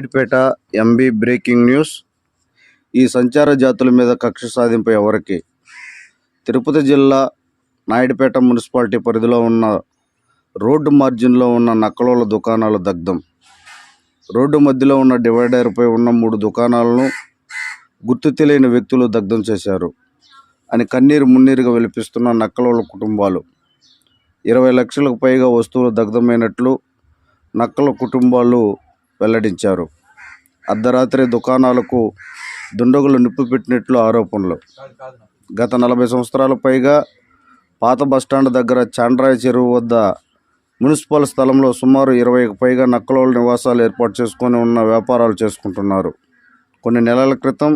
Naidupeta MB breaking news ఈ సంచార జాతుల మీద కక్ష సాధింపు ఎవరికి? తిరుపతి జిల్లా నాయుడుపేట మున్సిపాలిటీ పరిధిలో ఉన్న రోడ్డు మార్జిన్లో ఉన్న నక్కలోల దుకాణాలు దగ్ధం. రోడ్డు మధ్యలో ఉన్న డివైడర్పై ఉన్న మూడు దుకాణాలను గుర్తు తెలియని వ్యక్తులు దగ్ధం చేశారు అని కన్నీరు మున్నీరుగా విలిపిస్తున్న నక్కలోల కుటుంబాలు. ఇరవై లక్షలకు పైగా వస్తువులు దగ్ధమైనట్లు నక్కల కుటుంబాలు వెల్లడించారు. అర్ధరాత్రి దుకాణాలకు దుండగులు నిప్పు పెట్టినట్లు ఆరోపణలు. గత నలభై సంవత్సరాల పైగా పాత బస్టాండ్ దగ్గర చాండ్రాయ చెరువు వద్ద మున్సిపల్ స్థలంలో సుమారు ఇరవైకి పైగా నక్కలోళ్ళ నివాసాలు ఏర్పాటు చేసుకొని ఉన్న వ్యాపారాలు చేసుకుంటున్నారు. కొన్ని నెలల క్రితం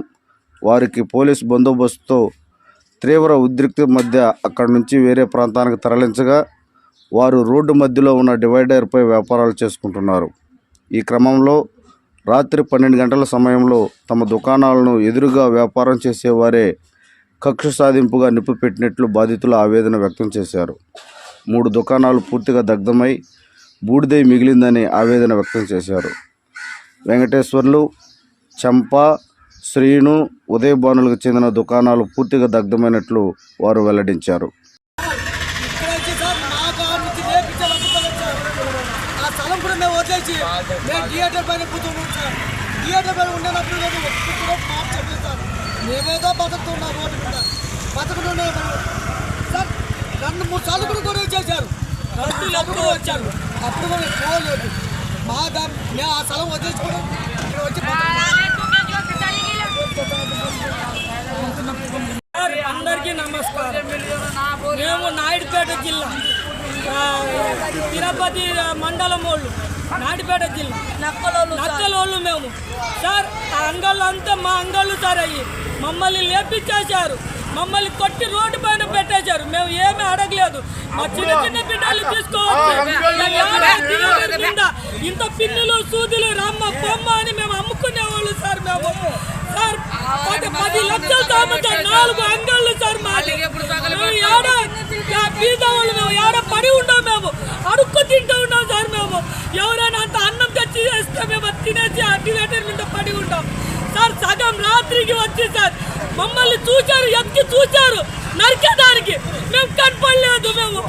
వారికి పోలీస్ బందోబస్తుతో తీవ్ర ఉద్రిక్త మధ్య అక్కడి నుంచి వేరే ప్రాంతానికి తరలించగా వారు రోడ్డు మధ్యలో ఉన్న డివైడర్పై వ్యాపారాలు చేసుకుంటున్నారు. ఈ క్రమంలో రాత్రి పన్నెండు గంటల సమయంలో తమ దుకాణాలను ఎదురుగా వ్యాపారం చేసేవారే కక్ష సాధింపుగా నిప్పు పెట్టినట్లు బాధితులు ఆవేదన వ్యక్తం చేశారు. మూడు దుకాణాలు పూర్తిగా దగ్ధమై బూడిదై మిగిలిందని ఆవేదన వ్యక్తం చేశారు. వెంకటేశ్వర్లు చంప శ్రీను ఉదయభానులకు చెందిన దుకాణాలు పూర్తిగా దగ్ధమైనట్లు వారు వెల్లడించారు ఇక్కడ వచ్చి సార్ మా కాడ నుంచి నేర్పించాలి అనుకుంటున్నాం సార్ ఆ స్థలం కూడా మేము వదిలేసి మేము థియేటర్ పైన కూర్చొని థియేటర్ పైన ఉండేటప్పుడు మేము కూడా మాకు చెప్పలేదు మేమేదో బతుకుతున్నాం రోడ్డు మీద. బతుకుతున్నాం సార్ రెండు మూడు సార్లు కూడా గొడవ చేశారు. రెండు అప్పుడు వచ్చారు. అప్పుడు కూడా పోలేదు. మా దా- మేము ఆ స్థలం వదిలేసుకోవడం ఇక్కడ వచ్చి అందరికీ నమస్కారం. మేము నాయుడుపేట జిల్లా. తిరుపతి మండలం వాళ్ళు నాయుడుపేట జిల్లా. నక్కలోళ్ళు మేము. సార్ ఆ అంగళ్ళు అంతా మా అంగళ్ళు సార్ అయ్యి మమ్మల్ని లేపించేశారు. మమ్మల్ని కొట్టి రోడ్డు పైన పెట్టేశారు. మేము ఏమీ అడగలేదు. మా చిన్న చిన్న బిడ్డలు తీసుకోవచ్చు ఇంత పిన్నులు సూదులు రమ్మ బొమ్మ అని మేము అమ్ముకునేవాళ్ళు సార్ మేము. సార్ పది లక్షలు సార్ నాలుగు అంగళ్ళు సార్ మాది. మేము ఏడ బీద వాళ్ళు మేము ఏడ పడి ఉంటాం మేము. అడుక్కు తింటూ ఉంటాం సార్ మేము. ఎవరైనా అంత అన్నం తెచ్చి చేస్తే మేము తినేసి అడ్డివేటర్ మీద పడి ఉంటాం సార్ సగం రాత్రికి వచ్చి సార్ మమ్మల్ని చూశారు ఎత్తి చూశారు. నరికేదానికి. మేము కనపడలేదు మేము.